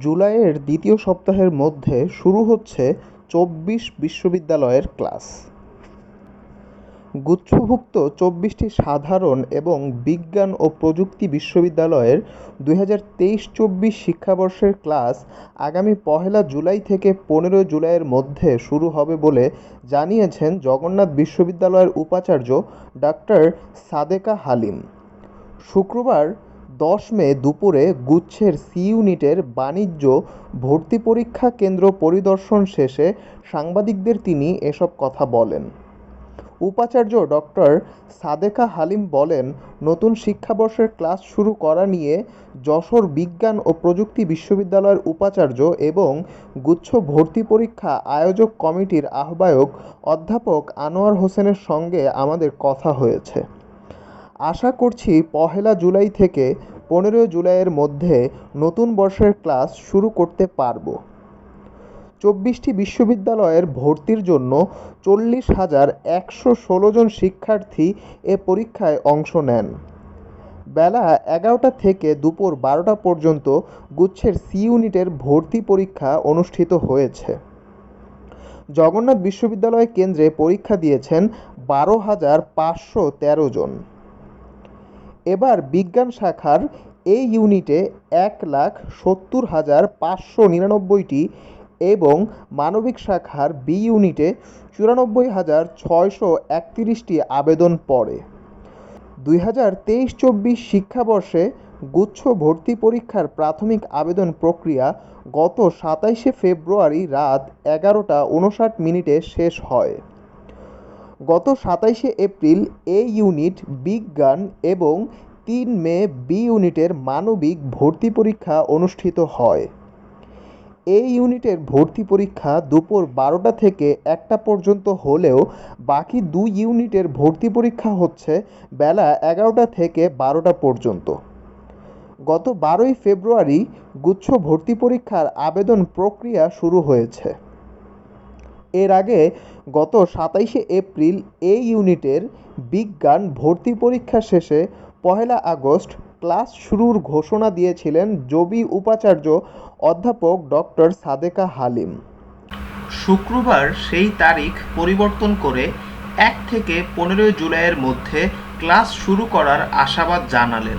জুলাইয়ের দ্বিতীয় সপ্তাহের মধ্যে শুরু হচ্ছে চব্বিশ বিশ্ববিদ্যালয়ের ক্লাস। গুচ্ছভুক্ত চব্বিশটি সাধারণ এবং বিজ্ঞান ও প্রযুক্তি বিশ্ববিদ্যালয়ের দুই হাজার তেইশ চব্বিশ শিক্ষাবর্ষের ক্লাস আগামী পহেলা জুলাই থেকে পনেরো জুলাইয়ের মধ্যে শুরু হবে বলে জানিয়েছেন জগন্নাথ বিশ্ববিদ্যালয়ের উপাচার্য ডাক্তার সাদেকা হালিম। শুক্রবার দশ মে দুপুরে গুচ্ছের সি ইউনিটের বাণিজ্য ভর্তি পরীক্ষা কেন্দ্র পরিদর্শন শেষে সাংবাদিকদের তিনি এসব কথা বলেন। উপাচার্য ডক্টর সাদেকা হালিম বলেন, নতুন শিক্ষাবর্ষের ক্লাস শুরু করা নিয়ে যশোর বিজ্ঞান ও প্রযুক্তি বিশ্ববিদ্যালয়ের উপাচার্য এবং গুচ্ছ ভর্তি পরীক্ষা আয়োজক কমিটির আহ্বায়ক অধ্যাপক আনোয়ার হোসেনের সঙ্গে আমাদের কথা হয়েছে। আশা করছি পহেলা জুলাই থেকে পনেরো জুলাইয়ের মধ্যে নতুন বর্ষের ক্লাস শুরু করতে পারব। চব্বিশটি বিশ্ববিদ্যালয়ের ভর্তির জন্য চল্লিশ হাজার একশো ষোলো জন শিক্ষার্থী এ পরীক্ষায় অংশ নেন। বেলা এগারোটা থেকে দুপুর বারোটা পর্যন্ত গুচ্ছের সি ইউনিটের ভর্তি পরীক্ষা অনুষ্ঠিত হয়েছে। জগন্নাথ বিশ্ববিদ্যালয় কেন্দ্রে পরীক্ষা দিয়েছেন বারো হাজার পাঁচশো তেরো জন। এবার বিজ্ঞান শাখার এই ইউনিটে এক লাখ সত্তর হাজার পাঁচশো নিরানব্বইটি এবং মানবিক শাখার বি ইউনিটে চুরানব্বই হাজার ছয়শো একত্রিশটি আবেদন পড়ে। দুই হাজার তেইশ চব্বিশ শিক্ষাবর্ষে গুচ্ছ ভর্তি পরীক্ষার প্রাথমিক আবেদন প্রক্রিয়া গত সাতাইশে ফেব্রুয়ারি রাত এগারোটা উনষাট মিনিটে শেষ হয়। গত সাতাইশে এপ্রিল এ ইউনিট বিজ্ঞান এবং তিন মে বি ইউনিটের মানবিক ভর্তি পরীক্ষা অনুষ্ঠিত হয়। এ ইউনিটের ভর্তি পরীক্ষা দুপুর বারোটা থেকে একটা পর্যন্ত হলেও বাকি দুই ইউনিটের ভর্তি পরীক্ষা হচ্ছে বেলা এগারোটা থেকে বারোটা পর্যন্ত। গত বারোই ফেব্রুয়ারি গুচ্ছ ভর্তি পরীক্ষার আবেদন প্রক্রিয়া শুরু হয়েছে। এর আগে গত সাতাইশে এপ্রিল এ ইউনিটের বিজ্ঞান ভর্তি পরীক্ষা শেষে পহেলা আগস্ট ক্লাস শুরুর ঘোষণা দিয়েছিলেন জবি উপাচার্য অধ্যাপক ডক্টর সাদেকা হালিম। শুক্রবার সেই তারিখ পরিবর্তন করে এক থেকে পনেরোই জুলাইয়ের মধ্যে ক্লাস শুরু করার আশাবাদ জানালেন।